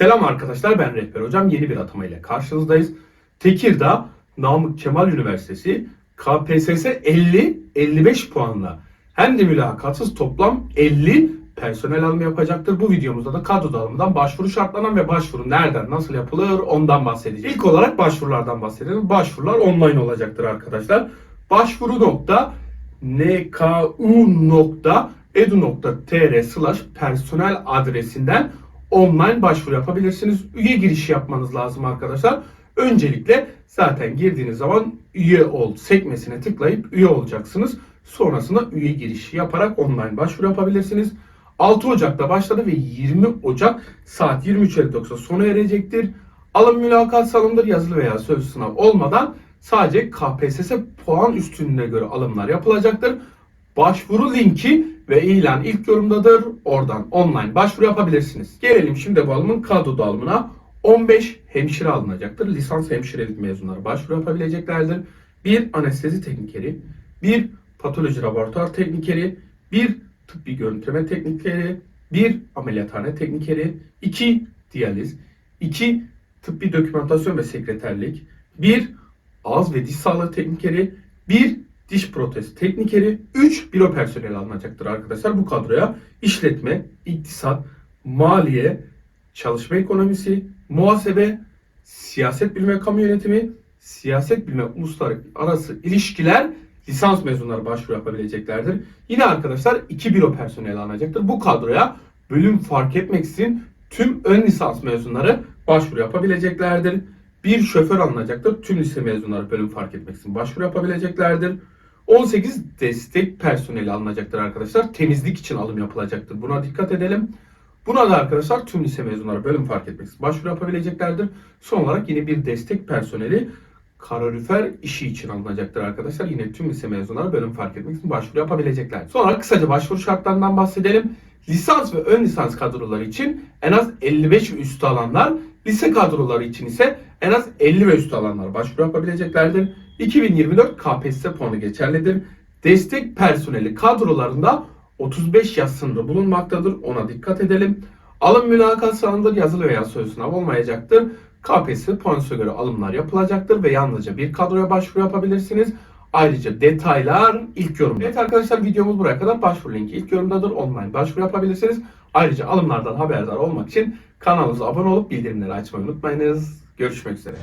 Selam arkadaşlar ben Rehber Hocam. Yeni bir atama ile karşınızdayız. Tekirdağ Namık Kemal Üniversitesi KPSS 50-55 puanla hem de mülakatsız toplam 50 personel alımı yapacaktır. Bu videomuzda da kadro dağılımından başvuru şartlanan ve başvuru nereden nasıl yapılır ondan bahsedeceğiz. İlk olarak başvurulardan bahsedelim. Başvurular online olacaktır arkadaşlar. Başvuru nokta nku.edu.tr slash personel adresinden online başvuru yapabilirsiniz. Üye girişi yapmanız lazım arkadaşlar. Öncelikle zaten girdiğiniz zaman üye ol sekmesine tıklayıp üye olacaksınız. Sonrasında üye girişi yaparak online başvuru yapabilirsiniz. 6 Ocak'ta başladı ve 20 Ocak saat 23.59'da sona erecektir. Alım mülakat salındır yazılı veya sözlü sınav olmadan sadece KPSS puan üstünlüğüne göre alımlar yapılacaktır. Başvuru linki ve ilan ilk yorumdadır. Oradan online başvuru yapabilirsiniz. Gelelim şimdi bu alımın kadro dağılımına. 15 hemşire alınacaktır. Lisans hemşirelik mezunları başvuru yapabileceklerdir. Bir anestezi teknikeri, bir patoloji laboratuvar teknikeri, bir tıbbi görüntüleme teknikeri, bir ameliyathane teknikeri, iki diyaliz, iki tıbbi dokümantasyon ve sekreterlik, bir ağız ve diş sağlığı teknikeri, bir diş protez teknikeri, 3 büro personeli alınacaktır arkadaşlar. Bu kadroya işletme, iktisat, maliye, çalışma ekonomisi, muhasebe, siyaset bilimi ve kamu yönetimi, siyaset bilimi uluslararası ilişkiler lisans mezunları başvuru yapabileceklerdir. Yine arkadaşlar 2 büro personeli alınacaktır. Bu kadroya bölüm fark etmeksizin tüm ön lisans mezunları başvuru yapabileceklerdir. Bir şoför alınacaktır. Tüm lise mezunları bölüm fark etmeksizin başvuru yapabileceklerdir. 18 destek personeli alınacaktır arkadaşlar. Temizlik için alım yapılacaktır. Buna dikkat edelim. Buna da arkadaşlar tüm lise mezunları bölüm fark etmeksizin başvuru yapabileceklerdir. Son olarak yine bir destek personeli kalorifer işi için alınacaktır arkadaşlar. Yine tüm lise mezunları bölüm fark etmeksizin başvuru yapabilecekler. Sonra kısaca başvuru şartlarından bahsedelim. Lisans ve ön lisans kadroları için en az 55 ve üstü alanlar, lise kadroları için ise en az 50 ve üstü alanlar başvuru yapabileceklerdir. 2024 KPSS puanı geçerlidir. Destek personeli kadrolarında 35 yaş sınırı bulunmaktadır. Ona dikkat edelim. Alım mülakat sınırıdır. Yazılı veya sözlü sınav olmayacaktır. KPSS puanına göre alımlar yapılacaktır ve yalnızca bir kadroya başvuru yapabilirsiniz. Ayrıca detaylar ilk yorumda. Evet arkadaşlar videomuz buraya kadar başvuru linki ilk yorumdadır. Online başvuru yapabilirsiniz. Ayrıca alımlardan haberdar olmak için kanalımıza abone olup bildirimleri açmayı unutmayınız. Görüşmek üzere.